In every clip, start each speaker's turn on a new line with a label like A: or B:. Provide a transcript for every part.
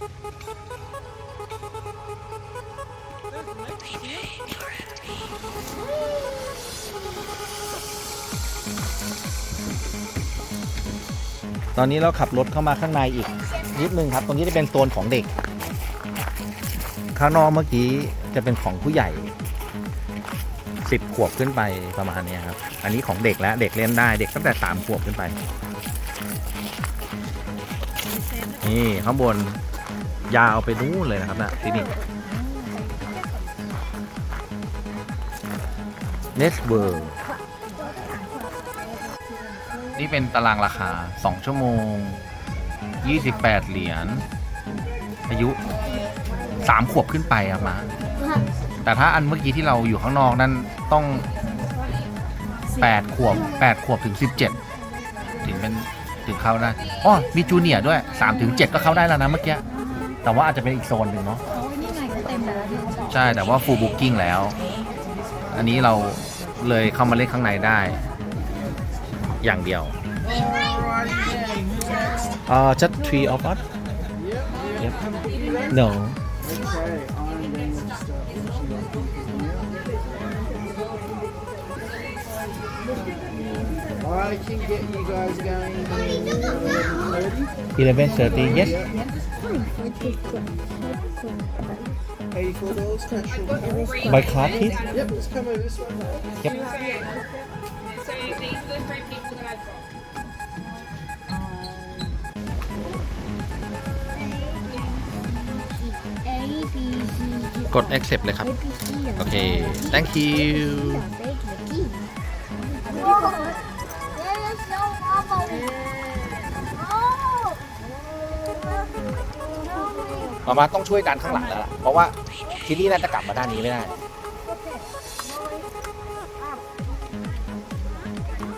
A: ตอนนี้เราขับรถเข้ามาข้างในอีกนิดนึงครับ ตรงนี้จะเป็นโซนของเด็ก ข้างนอกเมื่อกี้จะเป็นของผู้ใหญ่สิบขวบขึ้นไปประมาณนี้ครับ อันนี้ของเด็กแล้วเด็กเล่นได้เด็กตั้งแต่สามขวบขึ้นไป นี่ข้างบน ยาวไปนู่นเลยนะครับนะที่นี่เนสเวิร์นี่เป็นตารางราคา 2 ชั่วโมง 28 เหรียญ อายุ 3 ขวบขึ้นไปอะมา แต่ถ้าอันเมื่อกี้ที่เราอยู่ข้างนอกนั่นต้อง 8 ขวบ 8 ขวบถึง 17 ถึงเป็น ถึงเข้าได้อ๋อมีจูเนียร์ด้วย 3 ถึง 7 ก็เข้าได้แล้วนะเมื่อกี้ แต่ว่าอาจจะเป็นอีกโซนหนึ่งเนาะ
B: โอ้ยนี่ไงก็เต็มแล้วที่เขาบอก
A: ใช่แต่ว่า full booking แล้ว อันนี้เราเลยเข้ามาเล่นข้างในได้ อย่างเดียว Uh, just three of us? Yep. No.
C: I can get you guys going at 11.30.
A: 11.30, yes?
C: Eighty-four dollars cash or card.
A: By card, please?
C: Yep, let's come over this way.
A: Yep.
D: So these are the three people that I've got.
A: กด accept เลยครับ โอเค thank you มามาต้องช่วยดันข้างหลังแล้วล่ะเพราะว่าทีนี่น่าจะกลับมาด้านนี้ไม่ได้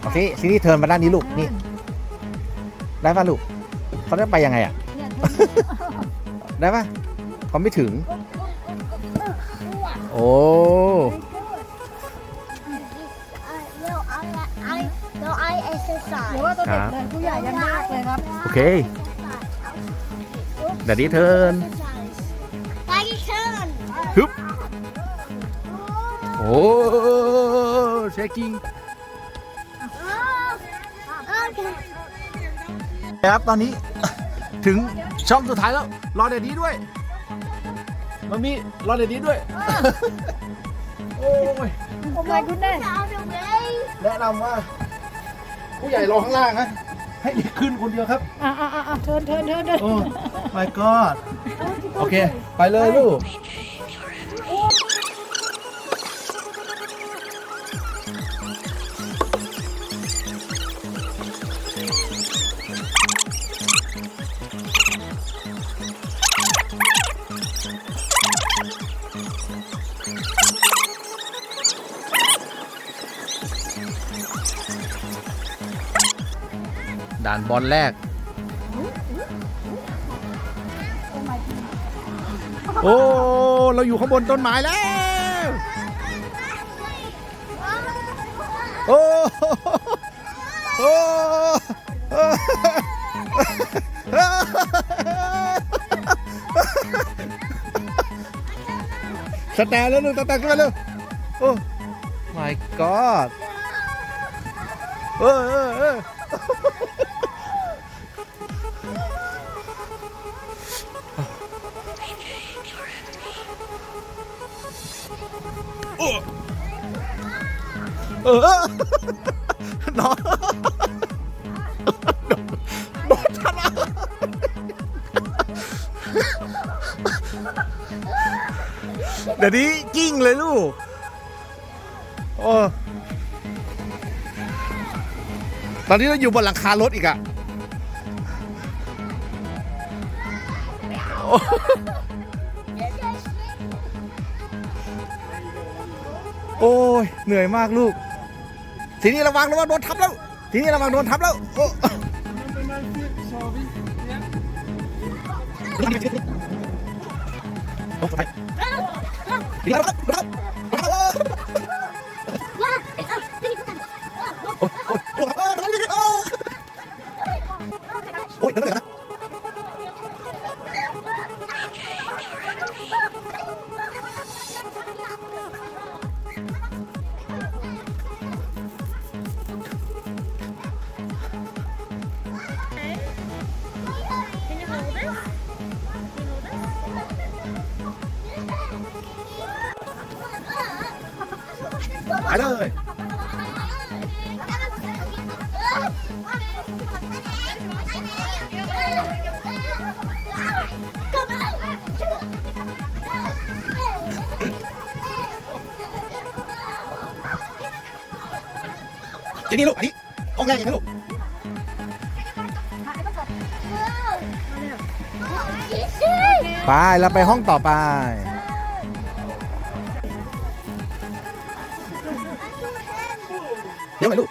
A: เอาสิซีนี่เทิร์นมาด้านนี้ลูกนี่ได้ป่ะลูกเขาได้ไปยังไงอะ ได้ป่ะเขาไม่ถึง โอ้
B: หรือว่าตัวเด็กเดินผู้ใหญ่ยังยากเลยครับ
A: โอเคเดี๋ยวนี้เทิร์น
B: ไปเชิญ
A: ฮึบโอ้เช็คกิ้งครับตอนนี้ถึงช่องสุดท้ายแล้ว รอเดี๋ยวนี้ด้วยมามีรอเดี๋ยวนี้ด้วย โอ้ย
B: โอ้ my goodness
A: แนะนำว่า ผู้ใหญ่รอข้างล่างนะ ให้เด็กขึ้นคนเดียวครับ
B: อะอะอะเทินเทินเทินเทิน
A: โอ้ my god โอเค ไปเลยลูก ด่านบอลแรก โอ้เราอยู่ข้างบนต้นไม้แล้ว โอ้โอ้สแตนแล้วลูกสแตนขึ้นมาเร็วโอ้ my god เออเออ เออเออน้องโดนชนะเดี๋ยวนี้กิ้งเลยลูก โอ้ตอนนี้เราอยู่บนหลังคารถอีกอะโอ้ย เหนื่อยมากลูก ทีนี้ระวังระวังโดนทับแล้ว ทีนี้ระวังโดนทับแล้วโอ้โอ้ไป ไปเลยที่นี่ลูก อันนี้ห้องแรกเองนะลูกไปเราไปห้องต่อไป เดี๋ย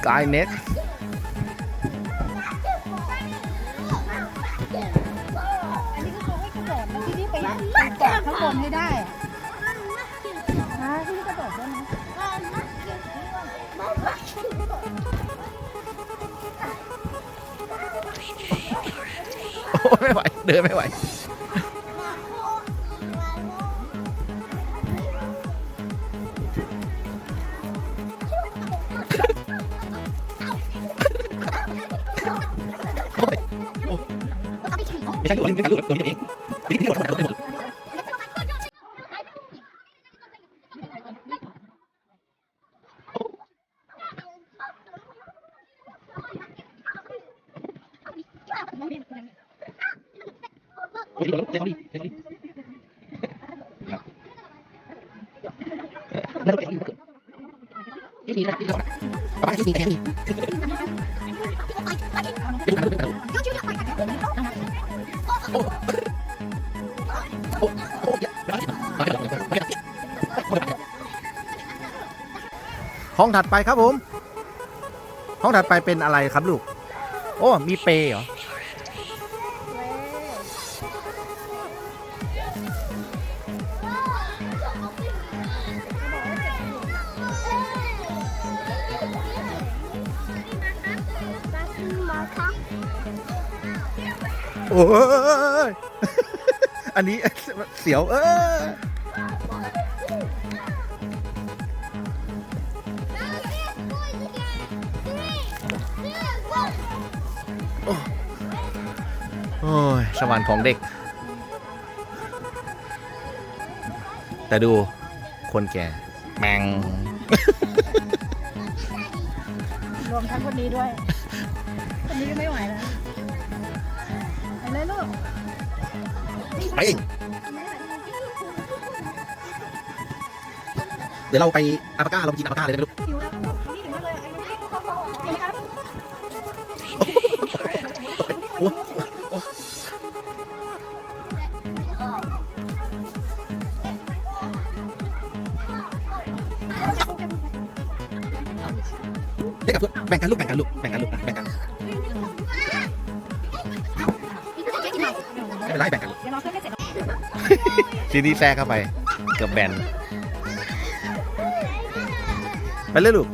A: สกายเน็ต
B: อันนี้ก็คงให้กระโดดแล้วที่นี่ไปเกาะข้างบนให้ได้อะฮะที่นี่กระโดดได้ไหม
A: โอ้ไม่ไหว เดินไม่ไหว ไม่ใช่ลูกไม่ใช่ลูกตัวนี้เอง ห้องถัดไปครับผม ห้องถัดไปเป็นอะไรครับลูก โอ้ มีเปรย์เหรอ โอ้ย อันนี้เสียว เออ ยสวรรค์ของเด็ก แต่ดูคนแก่แมง
B: รวมทั้งคนนี้ด้วย คนนี้ก็ไม่ไหวแล้วไปเลยลูก
A: ไปอีกเดี๋ยวเราไปอาปาก้าเราไปกินอาปาก้าเลยได้ไหมลูก กับเพื่อนแบ่งกันลูกแบ่งกันลูกแบ่งกันลูกแบ่งกันไม่เป็นไรแบ่งกันลูกทีนี้แทรกเข้าไปเกือบแบนไปเลยลูก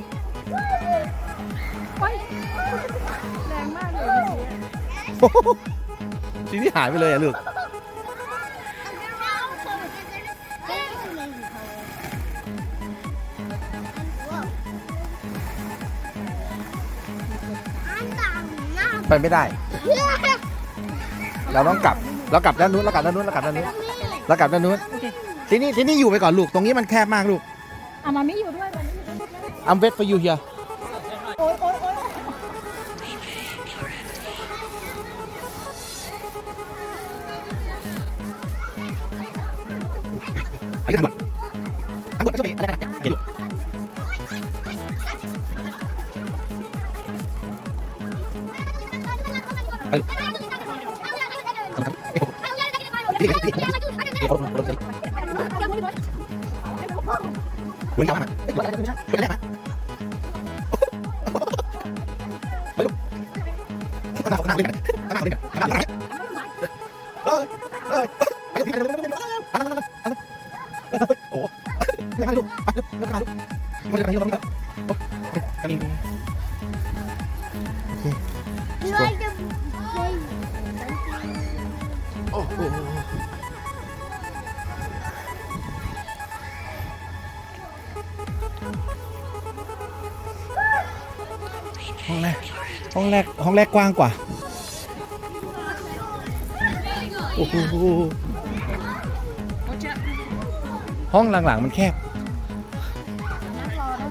B: แรงมากเลย
A: ทีนี้หายไปเลยอะลูก ไปไม่ได้ เราต้องกลับ เรากลับด้านนู้นเรากลับด้านนู้นเรากลับด้านนู้นเรากลับด้านนู้น
B: โอเค
A: ที่นี่ที่นี่อยู่ไปก่อนลูก ตรงนี้มันแคบมากลูก
B: เอามาไม่อยู่ด้วยมาไม่อยู่ด้วย
A: I'm wait for you here
B: โอ๊ยโอ๊ยโอ๊ย
A: ไปกันหมดทั้ง เห หมือนกันมาเหมือนกันมาไปลูกข้างหน้าข้างหน้าเล่นกันข้างหน้าเล่นกันข้างหน้าเล่นกันเออเออไปลูกไปลูกไปลูกไปลูกโอ้ไม่ได้ลูกไปลูกไม่ได้ลูกไม่ได้ลูกกันนี่โอ้โหห้องแรก ห้องแรก ห้องแรกกว้างกว่า โอ้โห ห้องหลังๆมันแคบ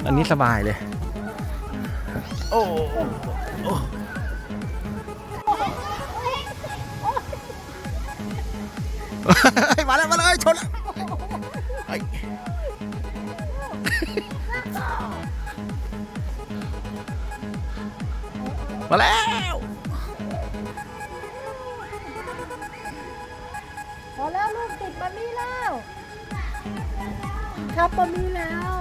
A: อันนี้สบายเลย โอ้ มาแล้วมาเลยชนแล้วมาแล้ว
B: พอแล้วลูกติดบะมี่แล้วครับบะมี่แล้ว